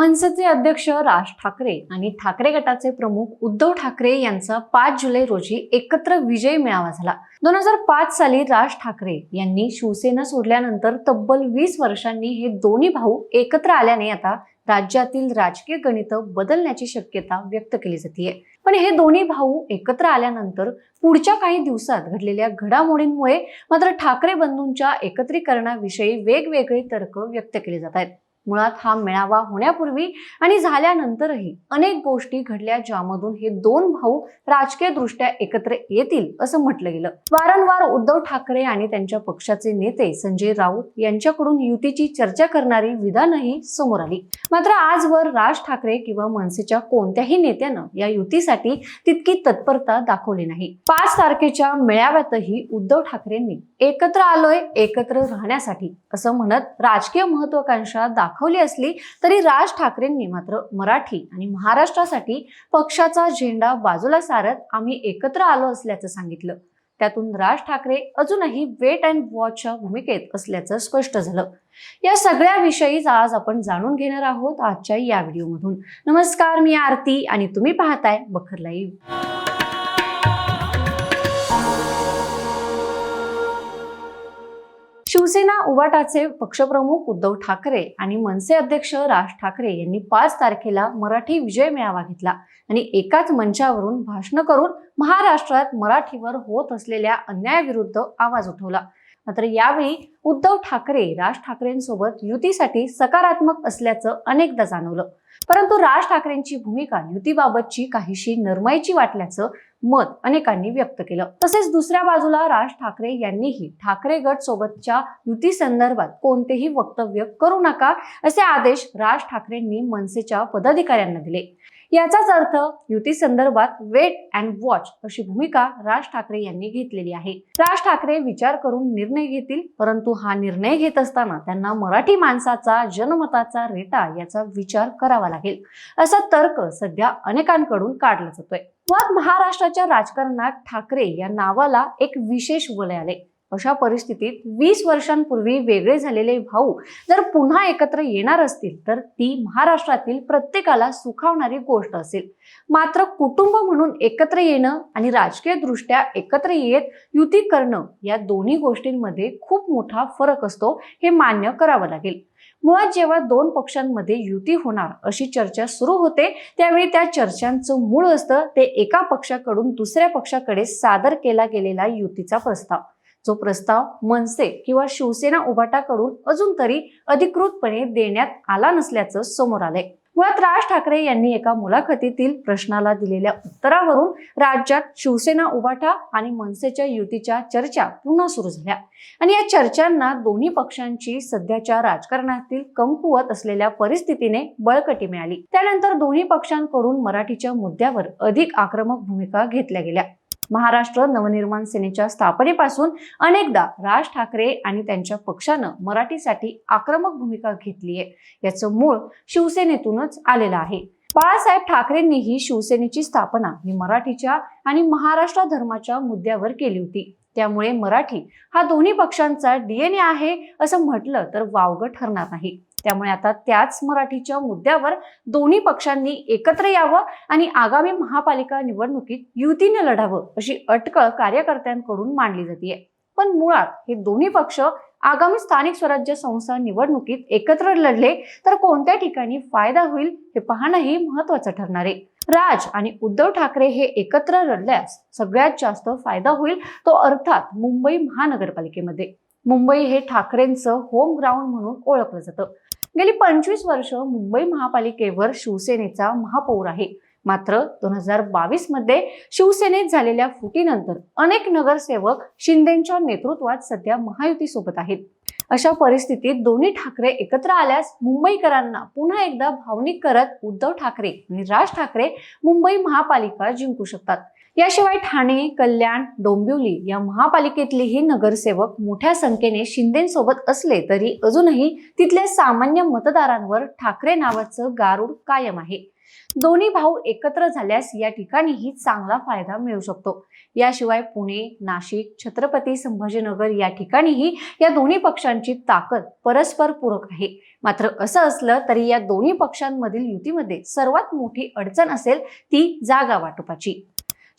मनसेचे अध्यक्ष राज ठाकरे आणि ठाकरे गटाचे प्रमुख उद्धव ठाकरे यांचा पाच जुलै रोजी एकत्र विजय मेळावा झाला. दोन हजार पाच साली राज ठाकरे यांनी शिवसेना सोडल्यानंतर तब्बल वीस वर्षांनी हे दोन्ही भाऊ एकत्र आल्याने आता राज्यातील राजकीय गणित बदलण्याची शक्यता व्यक्त केली जाते पण हे दोन्ही भाऊ एकत्र आल्यानंतर पुढच्या काही दिवसात घडलेल्या घडामोडींमुळे मात्र ठाकरे बंधूंच्या एकत्रीकरणाविषयी वेगवेगळे तर्क व्यक्त केले जात आहेत. मुळात हा मेळावा होण्यापूर्वी आणि झाल्यानंतरही अनेक गोष्टी घडल्या ज्यामधून हे दोन भाऊ राजकीय दृष्ट्या एकत्र येतील असं म्हटलं गेलं. वारंवार उद्धव ठाकरे आणि त्यांच्या पक्षाचे नेते संजय राऊत यांच्याकडून युतीची चर्चा करणारी विधानही समोर आली. मात्र आजवर राज ठाकरे किंवा मनसेच्या कोणत्याही नेत्यानं या युतीसाठी तितकी तत्परता दाखवली नाही. पाच तारखेच्या मेळाव्यातही उद्धव ठाकरेंनी एकत्र आलोय एकत्र राहण्यासाठी असं म्हणत राजकीय महत्वाकांक्षा दाखवली असली तरी राज ठाकरेंनी मात्र मराठी आणि महाराष्ट्रासाठी पक्षाचा झेंडा बाजूला सारत आम्ही एकत्र आलो असल्याचं सांगितलं. त्यातून राज ठाकरे अजूनही वेट अँड वॉचच्या भूमिकेत असल्याचं स्पष्ट झालं. या सगळ्या विषयीच आज आपण जाणून घेणार आहोत आजच्या या व्हिडिओमधून. नमस्कार मी आरती आणि तुम्ही पाहताय बखर लाईव्ह शिवसेना उवाटाचे पक्षप्रमुख उद्धव ठाकरे आणि मनसे अध्यक्ष राज ठाकरे यांनी पाच तारखेला मराठी विजय मेळावा घेतला. आणि एकाच मंचावरून भाषण करून महाराष्ट्रात मराठीवर होत असलेल्या अन्यायाविरुद्ध आवाज उठवला. मात्र यावेळी उद्धव ठाकरे राज ठाकरेंसोबत युतीसाठी सकारात्मक असल्याचं अनेकदा जाणवलं. परंतु राज ठाकरेंची भूमिका युतीबाबतची काहीशी नरमाईची वाटल्याचं मत अनेकांनी व्यक्त केलं. तसेच दुसऱ्या बाजूला राज ठाकरे यांनीही ठाकरे गट सोबतच्या युती संदर्भात कोणतेही वक्तव्य करू नका असे आदेश राज ठाकरेंनी मनसेच्या पदाधिकाऱ्यांना दिले. याचाच अर्थ युती संदर्भात वेट अँड वॉच अशी भूमिका राज ठाकरे यांनी घेतलेली आहे. राज ठाकरे विचार करून निर्णय घेतील परंतु हा निर्णय घेत असताना त्यांना मराठी माणसाचा जनमताचा रेटा याचा विचार करावा लागेल. असा तर्क सध्या अनेकांकडून काढला जातोय. मग महाराष्ट्राच्या राजकारणात ठाकरे या नावाला एक विशेष वलय आले. अशा परिस्थितीत वीस वर्षांपूर्वी वेगळे झालेले भाऊ जर पुन्हा एकत्र येणार असतील तर ती महाराष्ट्रातील प्रत्येकाला सुखावणारी गोष्ट असेल. मात्र कुटुंब म्हणून एकत्र येणं आणि राजकीय दृष्ट्या एकत्र येत युती करणं या दोन्ही गोष्टींमध्ये खूप मोठा फरक असतो हे मान्य करावं लागेल. मुळात जेव्हा दोन पक्षांमध्ये युती होणार अशी चर्चा सुरू होते त्यावेळी त्या चर्चांचं मूळ असतं ते एका पक्षाकडून दुसऱ्या पक्षाकडे सादर केला गेलेला युतीचा प्रस्ताव. जो प्रस्ताव मनसे किंवा शिवसेना उभाटाकडून अजून तरी अधिकृतपणे देण्यात आला नसल्याचं समोर आलंय. मुळात राज ठाकरे यांनी एका मुलाखतीतील प्रश्नाला दिलेल्या उत्तरावरून राज्यात शिवसेना उभाटा आणि मनसेच्या युतीच्या चर्चा पुन्हा सुरू झाल्या. आणि या चर्चांना दोन्ही पक्षांची सध्याच्या राजकारणातील कमकुवत असलेल्या परिस्थितीने बळकटी मिळाली. त्यानंतर दोन्ही पक्षांकडून मराठीच्या मुद्द्यावर अधिक आक्रमक भूमिका घेतल्या गेल्या. महाराष्ट्र नवनिर्माण सेनेच्या स्थापनेपासून अनेकदा राज ठाकरे आणि त्यांच्या पक्षानं मराठीसाठी आक्रमक भूमिका घेतली आहे. याचं मूळ शिवसेनेतूनच आलेलं आहे. बाळासाहेब ठाकरेंनीही शिवसेनेची स्थापना ही मराठीच्या आणि महाराष्ट्र धर्माच्या मुद्द्यावर केली होती. त्यामुळे मराठी हा दोन्ही पक्षांचा डीएनए आहे असं म्हटलं तर वावगं ठरणार नाही. त्यामुळे आता त्याच मराठीच्या मुद्द्यावर दोन्ही पक्षांनी एकत्र यावं आणि आगामी महापालिका निवडणुकीत युतीने लढावं अशी अटकळ कार्यकर्त्यांकडून मांडली जाते पण मुळात हे दोन्ही पक्ष आगामी स्थानिक स्वराज्य संस्था निवडणुकीत एकत्र लढले तर कोणत्या ठिकाणी फायदा होईल हे पाहणंही महत्वाचं ठरणार आहे. राज आणि उद्धव ठाकरे हे एकत्र लढल्यास सगळ्यात जास्त फायदा होईल तो अर्थात मुंबई महानगरपालिकेमध्ये. मुंबई हे ठाकरेंचं होम ग्राउंड म्हणून ओळखलं जातं. गेली पंचवीस वर्ष मुंबई महापालिकेवर शिवसेनेचा महापौर आहे. मात्र दोन हजार बावीसमध्ये शिवसेनेत झालेल्या फुटीनंतर अनेक नगरसेवक शिंदेच्या नेतृत्वात सध्या महायुतीसोबत आहेत. अशा परिस्थितीत दोन्ही ठाकरे एकत्र आल्यास मुंबईकरांना पुन्हा एकदा भावनिक करत उद्धव ठाकरे आणि राज ठाकरे मुंबई महापालिका जिंकू शकतात. याशिवाय ठाणे कल्याण डोंबिवली या महापालिकेतलेही नगरसेवक मोठ्या संख्येने शिंदेसोबत असले तरी अजूनही तिथल्या सामान्य मतदारांवर ठाकरे नावाचं गारूड कायम आहे. दोन्ही भाऊ एकत्र झाल्यास या ठिकाणीही चांगला फायदा मिळू शकतो. याशिवाय पुणे नाशिक छत्रपती संभाजीनगर या ठिकाणीही या दोन्ही पक्षांची ताकद परस्पर पूरक आहे. मात्र असं असलं तरी या दोन्ही पक्षांमधील युतीमध्ये सर्वात मोठी अडचण असेल ती जागा वाटपाची.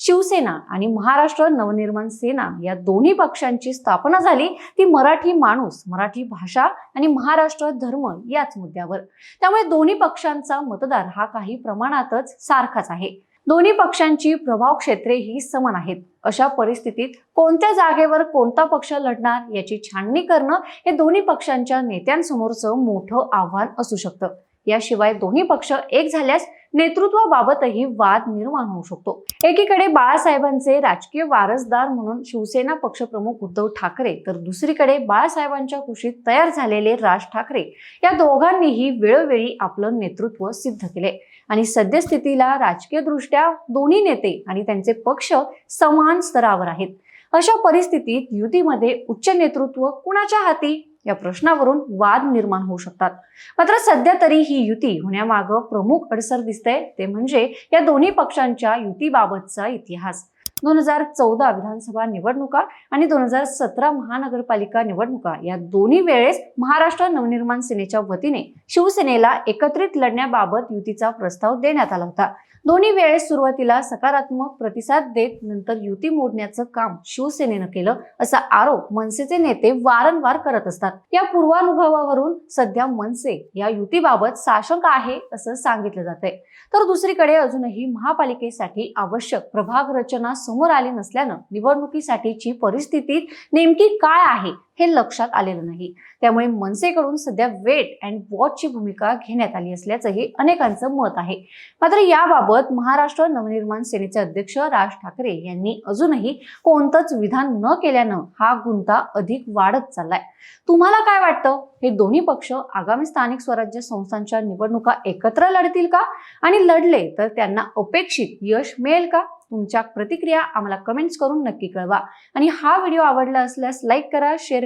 शिवसेना आणि महाराष्ट्र नवनिर्माण सेना या दोन्ही पक्षांची स्थापना झाली. ती मराठी माणूस मराठी भाषा आणि महाराष्ट्र धर्म याच मुद्द्यावर. त्यामुळे दोन्ही पक्षांचा मतदार हा काही प्रमाणातच सारखाच आहे. दोन्ही पक्षांची प्रभाव क्षेत्रे ही समान आहेत. अशा परिस्थितीत कोणत्या जागेवर कोणता पक्ष लढणार याची छाननी करणं हे दोन्ही पक्षांच्या नेत्यांसमोरचं मोठं आव्हान असू शकतं. याशिवाय दोन्ही पक्ष एक झाल्यास नेतृत्वाबाबतही वाद निर्माण होऊ शकतो. एकीकडे बाळासाहेबांचे राजकीय वारसदार म्हणून शिवसेना पक्षप्रमुख उद्धव ठाकरे तर दुसरीकडे बाळासाहेबांच्या कुशीत तयार झालेले राज ठाकरे या दोघांनीही वेळोवेळी आपलं नेतृत्व सिद्ध केले. आणि सद्यस्थितीला राजकीय दृष्ट्या दोन्ही नेते आणि त्यांचे पक्ष समान स्तरावर आहेत. अशा परिस्थितीत युतीमध्ये उच्च नेतृत्व कुणाच्या हाती? या प्रश्नावरून वाद निर्माण होऊ शकतात. मात्र सध्या तरी ही युती होण्यामागं प्रमुख अडसर दिसते ते म्हणजे या दोन्ही पक्षांच्या युतीबाबतचा इतिहास. दोन हजार चौदा विधानसभा निवडणुका आणि दोन हजार सतरा महानगरपालिका निवडणुका या दोन्ही वेळेस महाराष्ट्र नवनिर्माण सेनेच्या वतीने शिवसेनेला एकत्रित लढण्याबाबत युतीचा प्रस्ताव देण्यात आला होता. दोन्ही वेळेस सुरुवातीला सकारात्मक प्रतिसाद देत नंतर युती मोडण्याचं काम शिवसेनेनं केलं असा आरोप मनसेचे नेते वारंवार करत असतात. या पूर्वानुभवावरून सध्या मनसे या युतीबाबत साशंक आहे असं सांगितलं जात आहे तर दुसरीकडे अजूनही महापालिकेसाठी आवश्यक प्रभाग रचना समोर आली नसल्यानं निवडणुकीसाठीची परिस्थिती नेमकी काय आहे? हे लक्षात आलेलं नाही. त्यामुळे मनसेकडून सध्या वेट अँड वॉचची भूमिका घेण्यात आली असल्याचंही अनेकांचं मत आहे. मात्र याबाबत महाराष्ट्र नवनिर्माण सेनेचे अध्यक्ष राज ठाकरे यांनी अजूनही कोणतंच विधान न केल्यानं हा गुंता अधिक वाढत चाललाय. तुम्हाला काय वाटतं? हे दोन्ही पक्ष आगामी स्थानिक स्वराज्य संस्थांच्या निवडणुका एकत्र लढतील का? आणि लढले तर त्यांना अपेक्षित यश मिळेल का? तुमच्या प्रतिक्रिया आम्हाला कमेंट्स करून नक्की कळवा. आणि हा व्हिडिओ आवडला असल्यास लाईक करा शेअर